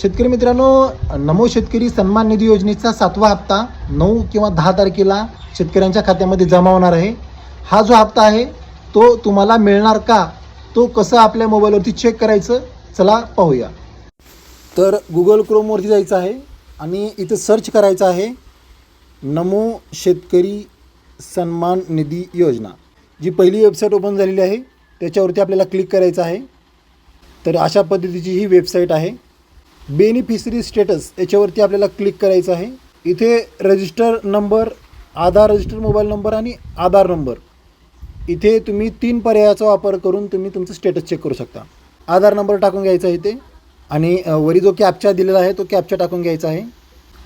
शेतकरी मित्रांनो नमो शेतकरी सन्मान निधी योजनेचा सातवा हप्ता नऊ किंवा दहा तारखेला शेतकऱ्यांच्या खात्यामध्ये जमा होणार आहे. हा जो हप्ता आहे तो तुम्हाला मिळणार का? तो कसं आपल्या मोबाईलवरती चेक करायचं? चला पाहूया. तर गुगल क्रोमवरती जायचं आहे आणि इथं सर्च करायचं आहे नमो शेतकरी सन्मान निधी योजना. जी पहिली वेबसाईट ओपन झालेली आहे त्याच्यावरती आपल्याला क्लिक करायचं आहे. तर अशा पद्धतीची ही वेबसाईट आहे. बेनिफिशरी स्टेटस याच्यावरती आपल्याला क्लिक करायचं आहे. इथे register number Aadhaar register mobile number आणि आधार नंबर. इथे तुम्ही तीन पर्यायाचा वापर करून तुम्ही तुमचं स्टेटस चेक करू शकता. आधार नंबर टाकून घ्यायचा आहे इथे आणि वरी जो कॅपचा दिलेला आहे तो कॅपचा टाकून घ्यायचा आहे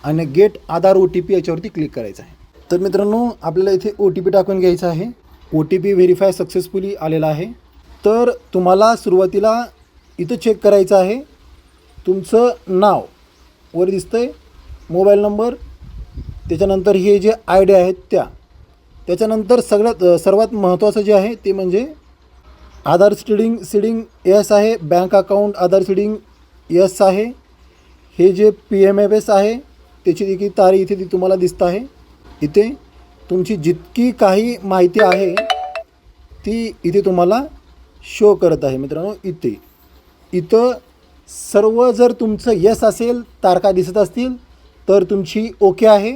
आणि get Aadhaar O T P याच्यावरती क्लिक करायचं आहे. तर मित्रांनो आपल्याला इथे ओ टी पी टाकून घ्यायचा आहे. O T P verify successfully आलेला आहे. तर तुम्हाला सुरुवातीला इथं चेक करायचं आहे. तुमचं नाव वर दिसतं आहे मोबाईल नंबर त्याच्यानंतर हे जे आय डी आहेत त्या. त्याच्यानंतर सगळ्यात सर्वात महत्त्वाचं जे आहे ते म्हणजे आधार सिडिंग सीडिंग यस आहे bank account Aadhaar seeding yes आहे. हे J P M F S आहे त्याची देखील तारीख इथे ती तुम्हाला दिसत आहे. इथे तुमची जितकी काही माहिती आहे ती इथे तुम्हाला शो करत आहे मित्रांनो इथे. इथं सर्व जर तुमचं यस असेल तारखा दिसत असतील तर तुमची ओके आहे.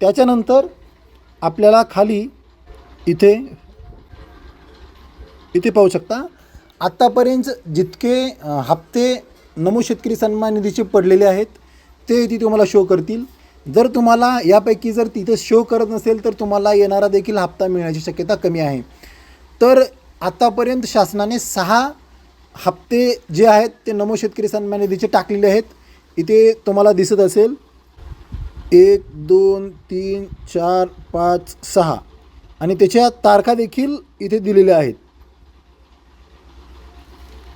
त्याच्यानंतर आपल्याला खाली इथे इथे पाहू शकता. आत्तापर्यंत जितके हप्ते नमो शेतकरी सन्मान निधीचे पडलेले आहेत ते इथे तुम्हाला शो करतील. जर तुम्हाला यापैकी जर तिथे शो करत नसेल तर तुम्हाला येणारा देखील हप्ता मिळण्याची शक्यता कमी आहे. तर आत्तापर्यंत शासनाने सहा हप्ते जे आहेत ते नमो शेतकरी सन्मान निधीचे टाकलेले आहेत. इथे तुम्हाला दिसत असेल एक दोन तीन चार पाच सहा. आणि त्याच्या तारखा देखील इथे दिलेल्या आहेत.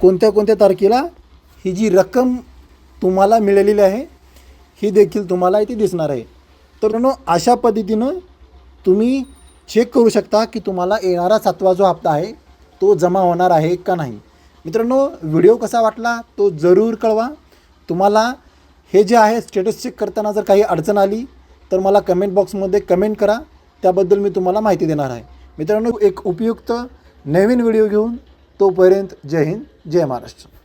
कोणत्या कोणत्या तारखेला? ही जी रक्कम तुम्हाला मिळालेली आहे ही देखील तुम्हाला इथे दिसणार आहे. तर अशा पद्धतीनं तुम्ही चेक करू शकता की तुम्हाला येणारा सातवा जो हप्ता आहे तो जमा होणार आहे का नाही. मित्रांनो व्हिडिओ कसा वाटला तो जरूर कळवा. तुम्हाला हे जे आहे स्टेटस चेक करताना जर काही अडचण आली तर मला कमेंट बॉक्समध्ये कमेंट करा. त्याबद्दल मी तुम्हाला माहिती देणार आहे. मित्रांनो एक उपयुक्त नवीन व्हिडिओ घेऊन तोपर्यंत जय हिंद जय महाराष्ट्र.